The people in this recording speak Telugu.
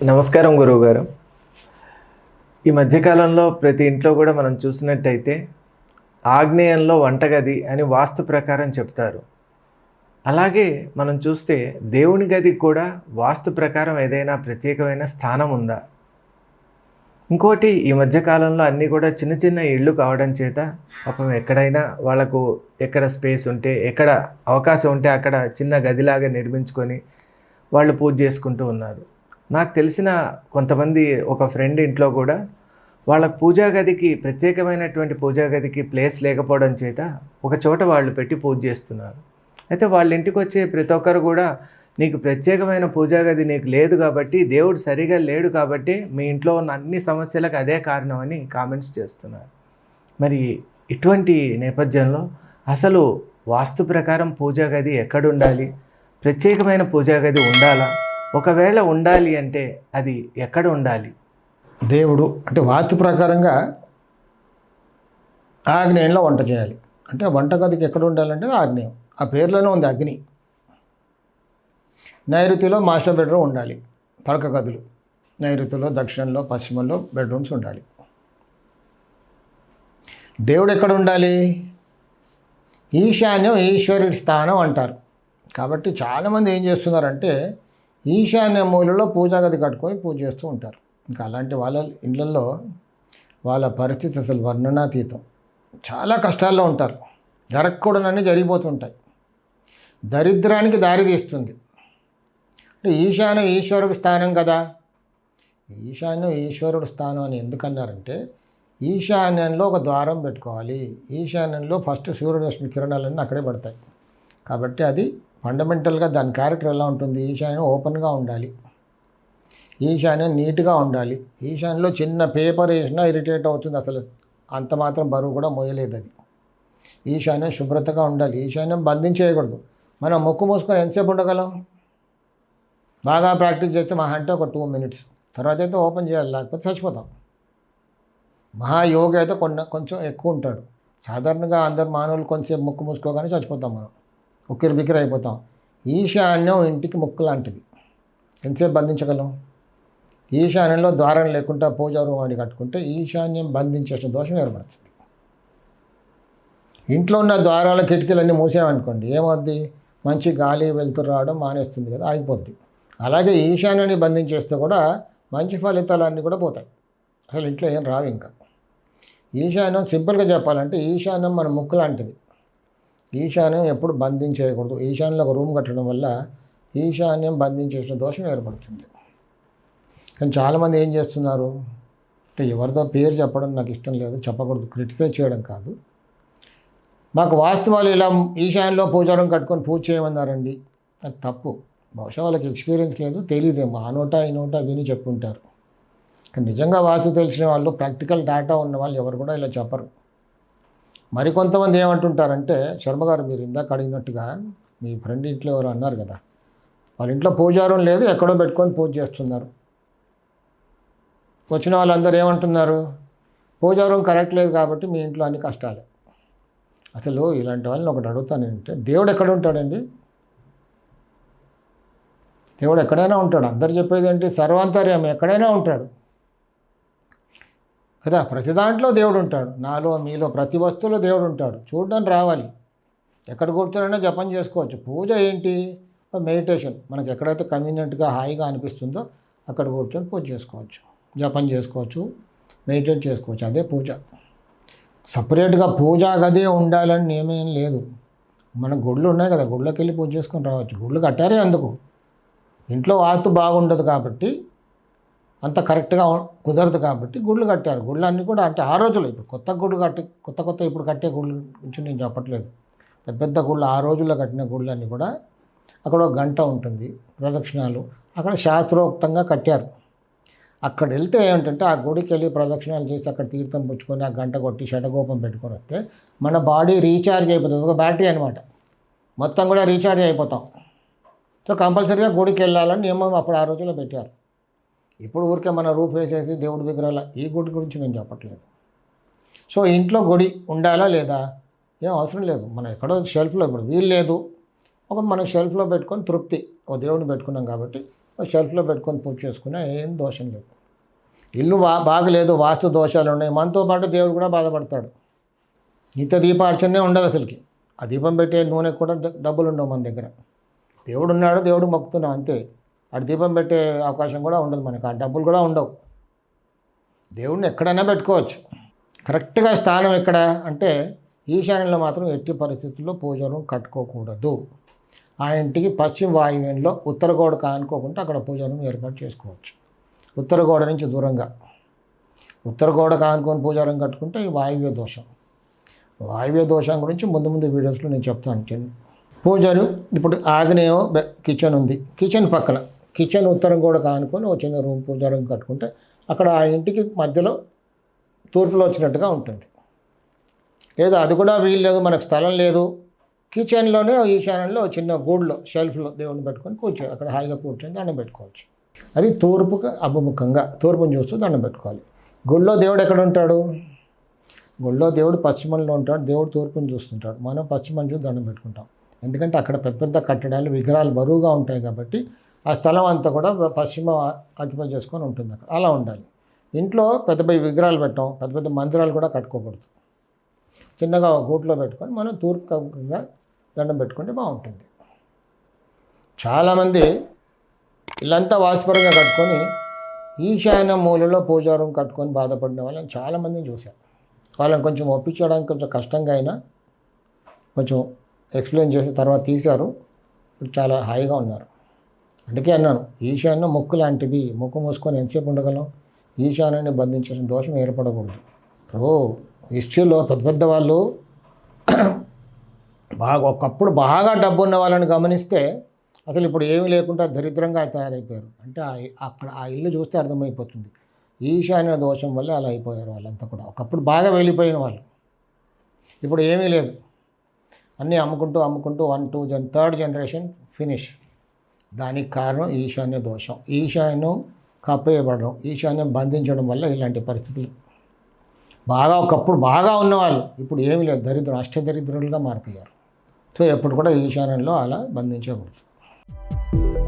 నమస్కారం గురువు గారు ఈ మధ్యకాలంలో ప్రతి ఇంట్లో కూడా మనం చూసినట్టయితే ఆగ్నేయంలో వంటగది అని వాస్తు ప్రకారం చెప్తారు. అలాగే మనం చూస్తే దేవుని గది కూడా వాస్తు ప్రకారం ఏదైనా ప్రత్యేకమైన స్థానం ఉందా? ఇంకోటి ఈ మధ్యకాలంలో అన్నీ కూడా చిన్న చిన్న ఇళ్ళు కావడం చేత పాపం ఎక్కడైనా వాళ్ళకు ఎక్కడ స్పేస్ ఉంటే ఎక్కడ అవకాశం ఉంటే అక్కడ చిన్న గదిలాగా నిర్మించుకొని వాళ్ళు పూజ చేసుకుంటూ ఉన్నారు. నాకు తెలిసిన కొంతమంది ఒక ఫ్రెండ్ ఇంట్లో కూడా వాళ్ళ పూజా గదికి ప్రత్యేకమైనటువంటి పూజా గదికి ప్లేస్ లేకపోవడం చేత ఒక చోట వాళ్ళు పెట్టి పూజ చేస్తున్నారు. అయితే వాళ్ళ ఇంటికి వచ్చే ప్రతి ఒక్కరు కూడా నీకు ప్రత్యేకమైన పూజా గది నీకు లేదు కాబట్టి దేవుడు సరిగా లేడు కాబట్టి మీ ఇంట్లో ఉన్న అన్ని సమస్యలకు అదే కారణం అని కామెంట్స్ చేస్తున్నారు. మరి ఇటువంటి నేపథ్యంలో అసలు వాస్తు ప్రకారం పూజా గది ఎక్కడుండాలి ప్రత్యేకమైన పూజా గది ఉండాలా? ఒకవేళ ఉండాలి అంటే అది ఎక్కడ ఉండాలి? దేవుడు అంటే వాస్తు ప్రకారంగా ఆగ్నేయంలో వంట చేయాలి. అంటే వంటగదికి ఎక్కడ ఉండాలంటే ఆగ్నేయం. ఆ పేర్లోనే ఉంది అగ్ని. నైరుతిలో మాస్టర్ బెడ్రూమ్ ఉండాలి. పడక గదులు. నైరుతిలో దక్షిణంలో పశ్చిమంలో బెడ్రూమ్స్ ఉండాలి. దేవుడు ఎక్కడ ఉండాలి? ఈశాన్యం ఈశ్వరుడి స్థానం అంటారు. కాబట్టి చాలామంది ఏం చేస్తున్నారంటే ఈశాన్య మూలలో పూజాగది కట్టుకొని పూజ చేస్తూ ఉంటారు. ఇంకా అలాంటి వాళ్ళ ఇళ్ళల్లో వాళ్ళ పరిస్థితి అసలు వర్ణనాతీతం. చాలా కష్టాల్లో ఉంటారు. జరగకూడనన్నీ జరిగిపోతుంటాయి. దరిద్రానికి దారి తీస్తుంది. అంటే ఈశాన్యం ఈశ్వరుడు స్థానం కదా. ఈశాన్యం ఈశ్వరుడు స్థానం అని ఎందుకన్నారంటే ఈశాన్యంలో ఒక ద్వారం పెట్టుకోవాలి. ఈశాన్యంలో ఫస్ట్ సూర్యరశ్మి కిరణాలన్నీ అక్కడే పడతాయి. కాబట్టి అది ఫండమెంటల్గా దాని క్యారెక్టర్ ఎలా ఉంటుంది? ఈశాన్యం ఓపెన్గా ఉండాలి. ఈశాన్యం నీట్గా ఉండాలి. ఈశాన్యంలో చిన్న పేపర్ వేసినా ఇరిటేట్ అవుతుంది. అసలు అంత మాత్రం బరువు కూడా మోయలేదు అది. ఈశాన్యం శుభ్రతగా ఉండాలి. ఈశాన్యం బంధించేయకూడదు మనం ముక్కు మూసుకొని ఎంతసేపు ఉండగలం? బాగా ప్రాక్టీస్ చేస్తే మహా అంటే ఒక టూ మినిట్స్ తర్వాత అయితే ఓపెన్ చేయాలి. లేకపోతే చచ్చిపోతాం. మహాయోగి అయితే కొన్న కొంచెం ఎక్కువ ఉంటాడు. సాధారణంగా అందరు మానవులు కొంచెంసేపు ముక్కు మూసుకోగానే చచ్చిపోతాం మనం. ఉక్కిరి బిక్కిరి అయిపోతాం. ఈశాన్యం ఇంటికి ముక్కు లాంటిది. ఎంతసేపు బంధించగలం? ఈశాన్యంలో ద్వారం లేకుండా పూజా రూమ్ అని కట్టుకుంటే ఈశాన్యం బంధించేసిన దోషం ఏర్పడుతుంది. ఇంట్లో ఉన్న ద్వారాల కిటికీలన్నీ మూసామనుకోండి ఏమవుద్ది? మంచి గాలి వెళ్తురు రావడం మానేస్తుంది కదా ఆగిపోద్ది అలాగే ఈశాన్యాన్ని బంధించేస్తే కూడా మంచి ఫలితాలన్నీ కూడా పోతాయి. అసలు ఇంట్లో ఏం రావు ఇంకా. ఈశాన్యం సింపుల్గా చెప్పాలంటే ఈశాన్యం మన ముక్కు లాంటిది. ఈశాన్యం ఎప్పుడు బంధించేయకూడదు. ఈశాన్యంలో ఒక రూమ్ కట్టడం వల్ల ఈశాన్యం బంధించేసిన దోషం ఏర్పడుతుంది. కానీ చాలామంది ఏం చేస్తున్నారు? అంటే ఎవరిదో పేరు చెప్పడం నాకు ఇష్టం లేదు చెప్పకూడదు క్రిటిసైజ్ చేయడం కాదు. మాకు వాస్తవాలు ఇలా ఈశాన్యంలో పూజారం కట్టుకొని పూజ చేయమన్నారండి. అది తప్పు. బహుశా వాళ్ళకి ఎక్స్పీరియన్స్ లేదు తెలియదేమో ఆ నోట ఈ నోట విని చెప్పుంటారు. కానీ నిజంగా వాస్తు తెలిసిన వాళ్ళు ప్రాక్టికల్ డేటా ఉన్న వాళ్ళు ఎవరు కూడా ఇలా చెప్పరు. మరికొంతమంది ఏమంటుంటారంటే శర్మ గారు మీరు ఇందాక అడిగినట్టుగా మీ ఫ్రెండ్ ఇంట్లో ఎవరు అన్నారు కదా వాళ్ళ ఇంట్లో పూజారం లేదు ఎక్కడో పెట్టుకొని పూజ చేస్తున్నారు. వచ్చిన వాళ్ళందరూ ఏమంటున్నారు? పూజారం కరెక్ట్ లేదు కాబట్టి మీ ఇంట్లో అన్ని కష్టాలే. అసలు ఇలాంటి వాళ్ళని ఒకటి అడుగుతాను ఏంటంటే దేవుడు ఎక్కడ ఉంటాడండి? దేవుడు ఎక్కడైనా ఉంటాడు. అందరు చెప్పేది ఏంటి? సర్వాంతర్యం ఎక్కడైనా ఉంటాడు. కదా? ప్రతి దాంట్లో దేవుడు ఉంటాడు నాలో మీలో ప్రతి వస్తువులో దేవుడు ఉంటాడు చూడడానికి రావాలి. ఎక్కడ కూర్చోనైనా జపం చేసుకోవచ్చు. పూజ ఏంటి? మెడిటేషన్. మనకు ఎక్కడైతే కన్వీనియంట్గా హాయిగా అనిపిస్తుందో అక్కడ కూర్చొని పూజ చేసుకోవచ్చు. జపం చేసుకోవచ్చు. మెడిటేట్ చేసుకోవచ్చు. అదే పూజ. సపరేట్గా పూజా గదే ఉండాలని నియమేం లేదు. మన గుళ్ళు ఉన్నాయి కదా? గుళ్ళకి వెళ్ళి పూజ చేసుకొని రావచ్చు. గుళ్ళు కట్టారే అందుకు. ఇంట్లో వాస్తు బాగుండదు కాబట్టి అంత కరెక్ట్గా కుదరదు కాబట్టి గుళ్ళు కట్టారు. గుళ్ళు అన్నీ కూడా అంటే ఆ రోజులు ఇప్పుడు కొత్త గుళ్ళు కట్టి కొత్త కొత్త ఇప్పుడు కట్టే గుళ్ళు గురించి నేను చెప్పట్లేదు. పెద్ద పెద్ద గుళ్ళు ఆ రోజుల్లో కట్టిన గుళ్ళు అన్నీ కూడా అక్కడ ఒక గంట ఉంటుంది ప్రదక్షిణాలు. అక్కడ శాస్త్రోక్తంగా కట్టారు. అక్కడ వెళ్తే ఏమిటంటే ఆ గుడికి వెళ్ళి ప్రదక్షిణాలు చేసి అక్కడ తీర్థం పుచ్చుకొని ఆ గంట కొట్టి షటగోపం పెట్టుకొని వస్తే మన బాడీ రీఛార్జ్ అయిపోతుంది. ఒక బ్యాటరీ అనమాట మొత్తం కూడా రీఛార్జ్ అయిపోతాం. సో కంపల్సరీగా గుడికి వెళ్ళాలని నియమం అప్పుడు ఆ రోజుల్లో పెట్టారు. ఇప్పుడు ఊరికే మన రూప్ వేసేసి దేవుడి విగ్రహాల ఈ గుడి గురించి నేను చెప్పట్లేదు. సో ఇంట్లో గుడి ఉండాలా లేదా? ఏం అవసరం లేదు. మనం ఎక్కడో షెల్ఫ్లో ఇప్పుడు వీలు లేదు. ఒక మనం షెల్ఫ్లో పెట్టుకొని తృప్తి. ఓ దేవుడిని పెట్టుకున్నాం కాబట్టి షెల్ఫ్లో పెట్టుకొని పూజ చేసుకున్నా ఏం దోషం లేదు. ఇల్లు బా బాగలేదు వాస్తు దోషాలు ఉన్నాయి. మనతో పాటు దేవుడు కూడా బాధపడతాడు. నిత్య దీపార్చనే ఉండదు అసలుకి. ఆ దీపం పెట్టే నూనె కూడా డబ్బులు ఉండవు మన దగ్గర. దేవుడు ఉన్నాడు దేవుడు మొక్కుతున్నా అంతే. అటు దీపం పెట్టే అవకాశం కూడా ఉండదు మనకు. ఆ డబ్బులు కూడా ఉండవు. దేవుడిని ఎక్కడైనా పెట్టుకోవచ్చు. కరెక్ట్గా స్థానం ఎక్కడ అంటే ఈశాన్యంలో మాత్రం ఎట్టి పరిస్థితుల్లో పూజ కట్టుకోకూడదు. ఆ ఇంటికి పశ్చిమ వాయువ్యంలో ఉత్తర గోడ కానుకోకుండా అక్కడ పూజ ఏర్పాటు చేసుకోవచ్చు. ఉత్తర గోడ నుంచి దూరంగా. ఉత్తర గోడ కానుకొని పూజారం కట్టుకుంటే ఈ వాయువ్య దోషం. వాయువ్య దోషం గురించి ముందు ముందు వీడియోస్లో నేను చెప్తాను. పూజారు పూజలు ఇప్పుడు ఆగ్నేయం బె- కిచెన్ ఉంది. కిచెన్ పక్కన. కిచెన్ ఉత్తరం కూడా కానుకొని ఒక చిన్న రూమ్ పూజారం కట్టుకుంటే అక్కడ ఆ ఇంటికి మధ్యలో తూర్పులో వచ్చినట్టుగా ఉంటుంది. లేదా అది కూడా వీలు లేదు మనకు స్థలం లేదు. కిచెన్లోనే ఈశాన్యంలో చిన్న గూడ్లో షెల్ఫ్లో దేవుడిని పెట్టుకొని కూర్చో అక్కడ హాయిగా కూర్చొని దండం పెట్టుకోవచ్చు. అది తూర్పుకు అభిముఖంగా తూర్పుని చూస్తూ దండం పెట్టుకోవాలి. గుళ్ళో దేవుడు ఎక్కడ ఉంటాడు? గుళ్ళో దేవుడు పశ్చిమంలో ఉంటాడు దేవుడు తూర్పుని చూస్తుంటాడు. మనం పశ్చిమం చూసి దండం పెట్టుకుంటాం. ఎందుకంటే అక్కడ పెద్ద పెద్ద కట్టడాలు విగ్రహాలు బరువుగా ఉంటాయి కాబట్టి ఆ స్థలం అంతా కూడా పశ్చిమ ఆక్యుపై చేసుకొని ఉంటుంది అక్కడ. అలా ఉండాలి. ఇంట్లో పెద్ద పెద్ద విగ్రహాలు పెట్టడం పెద్ద పెద్ద మందిరాలు కూడా కట్టుకోకూడదు. చిన్నగా గూట్లో పెట్టుకొని మనం తూర్పుగా దండం పెట్టుకుంటే బాగుంటుంది. చాలామంది ఇల్లంతా వాచపరంగా కట్టుకొని ఈశాన్య మూలలో పూజారం కట్టుకొని బాధపడిన వాళ్ళని చాలామందిని చూశాను వాళ్ళని కొంచెం ఒప్పించడానికి కొంచెం కష్టంగా అయినా కొంచెం ఎక్స్ప్లెయిన్ చేసిన తర్వాత తీశారు. చాలా హాయిగా ఉన్నారు. అందుకే అన్నాను ఈశాన్యం ముక్కు లాంటిది. ముక్కు మూసుకొని ఎంతసేపు ఉండగలం? ఈశాన్యాన్ని బంధించిన దోషం ఏర్పడకూడదు. ప్రభు హిస్టరీలో పెద్ద పెద్ద వాళ్ళు బాగా ఒకప్పుడు బాగా డబ్బు ఉన్న వాళ్ళని గమనిస్తే అసలు ఇప్పుడు ఏమీ లేకుండా దరిద్రంగా తయారైపోయారు. అంటే అక్కడ ఆ ఇల్లు చూస్తే అర్థమైపోతుంది. ఈశాన్య దోషం వల్ల అలా అయిపోయారు వాళ్ళంతా కూడా. ఒకప్పుడు బాగా వెళ్ళిపోయిన వాళ్ళు. ఇప్పుడు ఏమీ లేదు. అన్నీ అమ్ముకుంటూ అమ్ముకుంటూ వన్ టూ జన్ థర్డ్ జనరేషన్ ఫినిష్. దానికి కారణం ఈశాన్య దోషం. ఈశాన్యం కప్పేయబడడం ఈశాన్యం బంధించడం వల్ల ఇలాంటి పరిస్థితులు. బాగా ఒకప్పుడు బాగా ఉన్నవాళ్ళు ఇప్పుడు ఏమీ లేదు. దరిద్రం అష్టదరిద్రులుగా మారిపోయారు. సో ఎప్పుడు కూడా ఈశాన్యంలో అలా బంధించకూడదు.